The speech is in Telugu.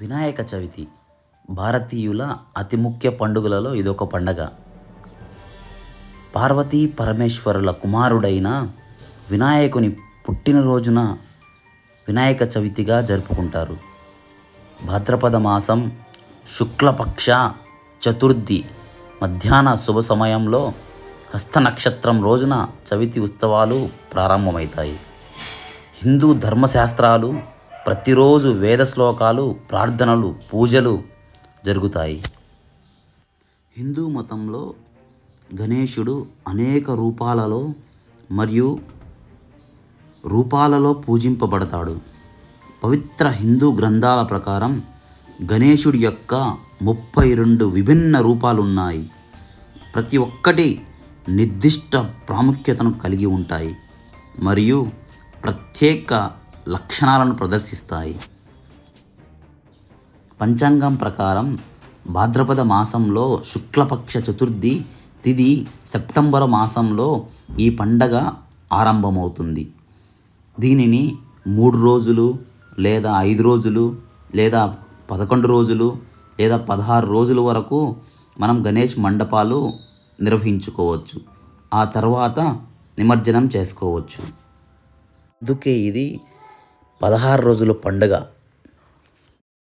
వినాయక చవితి భారతీయుల అతి ముఖ్య పండుగలలో ఇదొక పండగ. పార్వతీ పరమేశ్వరుల కుమారుడైన వినాయకుని పుట్టినరోజున వినాయక చవితిగా జరుపుకుంటారు. భాద్రపద మాసం శుక్లపక్ష చతుర్థి మధ్యాహ్న శుభ సమయంలో హస్త నక్షత్రం రోజున చవితి ఉత్సవాలు ప్రారంభమవుతాయి. హిందూ ధర్మశాస్త్రాలు ప్రతిరోజు వేద శ్లోకాలు ప్రార్థనలు పూజలు జరుగుతాయి. హిందూ మతంలో గణేశుడు అనేక రూపాలలో మరియు రూపాలలో పూజింపబడతాడు. పవిత్ర హిందూ గ్రంథాల ప్రకారం గణేశుడి యొక్క ముప్పై రెండు విభిన్న రూపాలు ఉన్నాయి ప్రతి ఒక్కటి నిర్దిష్ట ప్రాముఖ్యతను కలిగి ఉంటాయి. మరియు ప్రత్యేక లక్షణాలను ప్రదర్శిస్తాయి. పంచాంగం ప్రకారం భాద్రపద మాసంలో శుక్లపక్ష చతుర్థి తిది సెప్టెంబర్ మాసంలో ఈ పండగ ఆరంభమవుతుంది. దీనిని మూడు రోజులు లేదా ఐదు రోజులు లేదా పదకొండు రోజులు లేదా పదహారు రోజుల వరకు మనం గణేష్ మండపాలు నిర్వహించుకోవచ్చు. ఆ తర్వాత నిమజ్జనం చేసుకోవచ్చు. అందుకే ఇది పదహారు రోజుల పండుగ